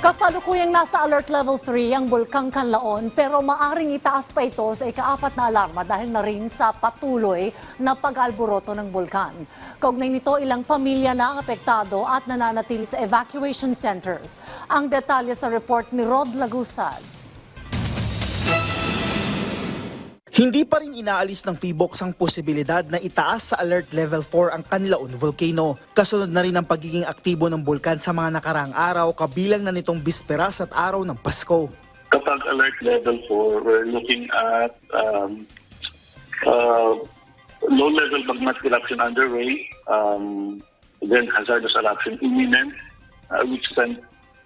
Kasalukuyang nasa alert level 3 ang Bulkang Kanlaon pero maaring itaas pa ito sa ikaapat na alarma dahil na rin sa patuloy na pag-alboroto ng bulkan. Kaugnay nito ilang pamilya na apektado at nananatili sa evacuation centers. Ang detalye sa report ni Rod Lagusad. Hindi pa rin inaalis ng PHIVOX ang posibilidad na itaas sa alert level 4 ang Canlaon Volcano. Kasunod na rin ang pagiging aktibo ng bulkan sa mga nakaraang araw kabilang na nitong bisperas at araw ng Pasko. kapag alert level 4, we're looking at um, uh, low-level magmatic eruption underway, um, then hazardous eruption imminent, uh, which can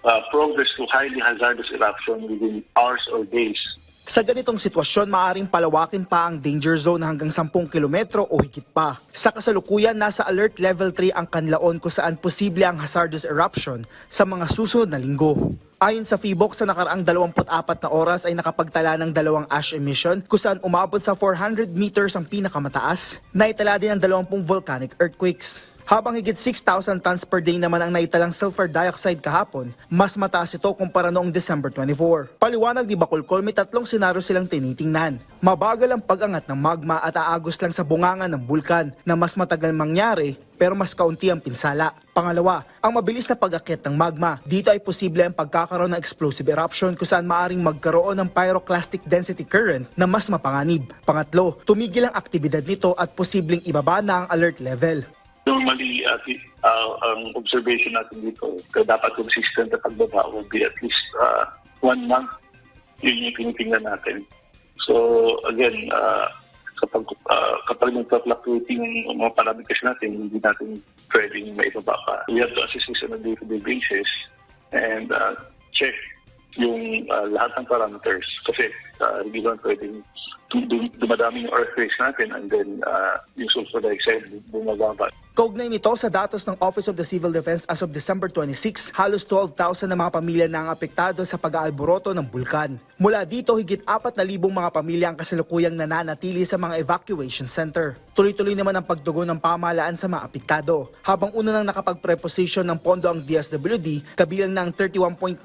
uh, progress to highly hazardous eruption within hours or days. Sa ganitong sitwasyon, maaring palawakin pa ang danger zone hanggang 10 kilometro o higit pa. Sa kasalukuyan, nasa alert level 3 ang Canlaon kung saan posible ang hazardous eruption sa mga susunod na linggo. Ayon sa PHIVOX, sa nakaraang 24 na oras ay nakapagtala ng dalawang ash emission kung saan umabot sa 400 meters ang pinakamataas. Naitala din ang 20 volcanic earthquakes. Habang higit 6,000 tons per day naman ang naitalang sulfur dioxide kahapon, mas mataas ito kumpara noong December 24. Paliwanag ni Bacolcol, may tatlong senaryo silang tinitingnan. Mabagal ang pag-angat ng magma at aagos lang sa bungangan ng bulkan na mas matagal mangyari pero mas kaunti ang pinsala. Pangalawa, ang mabilis na pag-akit ng magma. Dito ay posible ang pagkakaroon ng explosive eruption kung saan maaring magkaroon ng pyroclastic density current na mas mapanganib. Pangatlo, tumigil ang aktibidad nito at posibleng ibaba na ang alert level. Normally, the- uh, ang observation natin dito, dapat consistent na pagbaba will be at least uh, one month. Yun yung tinitingnan natin. So, again, uh, kapag, uh, kapag nagpa-fluctuating yung mga parameters natin, hindi natin pwedeng maibaba pa. We have to assess this on a day-to-day basis and uh, check yung uh, lahat ng parameters. Kasi uh, hindi lang pwedeng dum- dum- dumadami yung earthquakes natin and then uh, yung sulfur dioxide bumababa. Kaugnay nito sa datos ng Office of the Civil Defense as of December 26, halos 12,000 na mga pamilya na ang apektado sa pag-aalboroto ng bulkan. Mula dito, higit 4,000 mga pamilya ang kasalukuyang nananatili sa mga evacuation center. Tuloy-tuloy naman ang pagdugo ng pamahalaan sa mga apektado. Habang una nang nakapag-preposition ng pondo ang DSWD, kabilang ng 31.96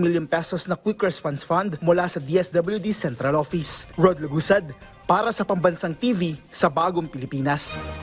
million pesos na Quick Response Fund mula sa DSWD Central Office. Rod Lugusad, para sa Pambansang TV sa Bagong Pilipinas.